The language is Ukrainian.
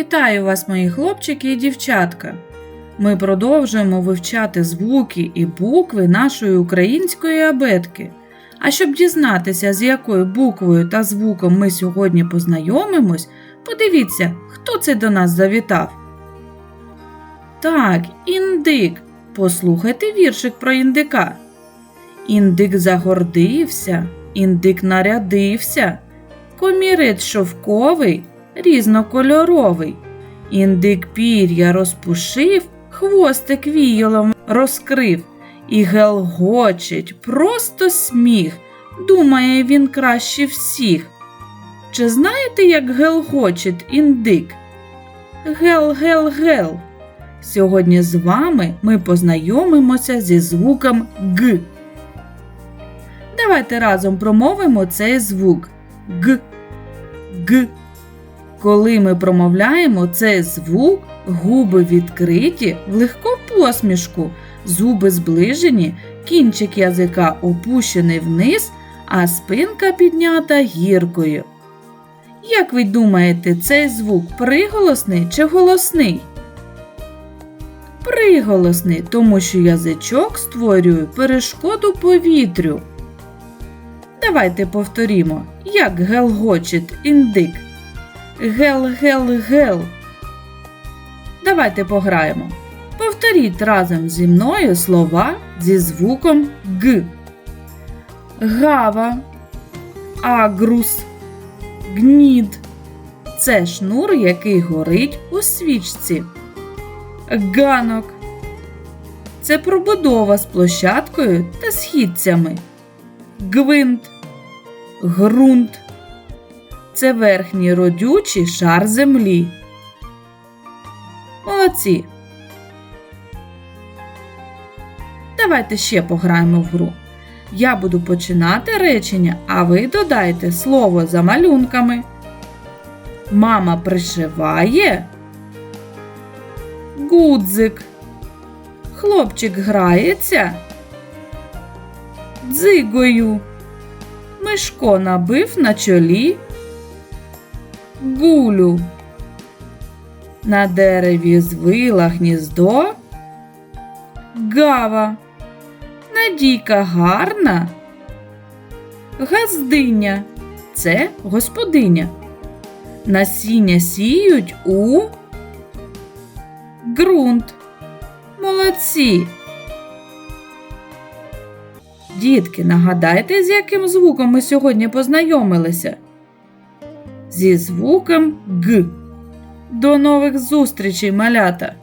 Вітаю вас, мої хлопчики і дівчатка. Ми продовжуємо вивчати звуки і букви нашої української абетки. А щоб дізнатися, з якою буквою та звуком ми сьогодні познайомимось, подивіться, хто це до нас завітав. Так, індик. Послухайте віршик про індика. Індик загордився, індик нарядився, комірець шовковий, різнокольоровий. Індик пір'я розпушив, хвостик віялом розкрив і гелгочить, просто сміх. Думає він краще всіх. Чи знаєте, як гелгочить індик? Гел-гел-гел. Сьогодні з вами ми познайомимося зі звуком Г. Давайте разом промовимо цей звук Г. Г. Коли ми промовляємо цей звук, губи відкриті в легку посмішку, зуби зближені, кінчик язика опущений вниз, а спинка піднята гіркою. Як ви думаєте, цей звук приголосний чи голосний? Приголосний, тому що язичок створює перешкоду повітрю. Давайте повторімо, як гелгочить індик. Гел-гел-гел. Давайте пограємо. Повторіть разом зі мною слова зі звуком Г. Гава, агрус, гнід. Це шнур, який горить у свічці. Ганок. Це пробудова з площадкою та східцями. Гвинт, ґрунт. Це верхній родючий шар землі. Молодці. Давайте ще пограємо в гру. Я буду починати речення, а ви додайте слово за малюнками. Мама пришиває. Гудзик. Хлопчик грається. Дзигою. Мишко набив на чолі. Гулю. На дереві звила гніздо. Гава. Надійка гарна. Газдиня. Це господиня. Насіння сіють у ґрунт. Молодці. Дітки, нагадайте, з яким звуком ми сьогодні познайомилися? Зі звуком Г. До нових зустрічей, малята!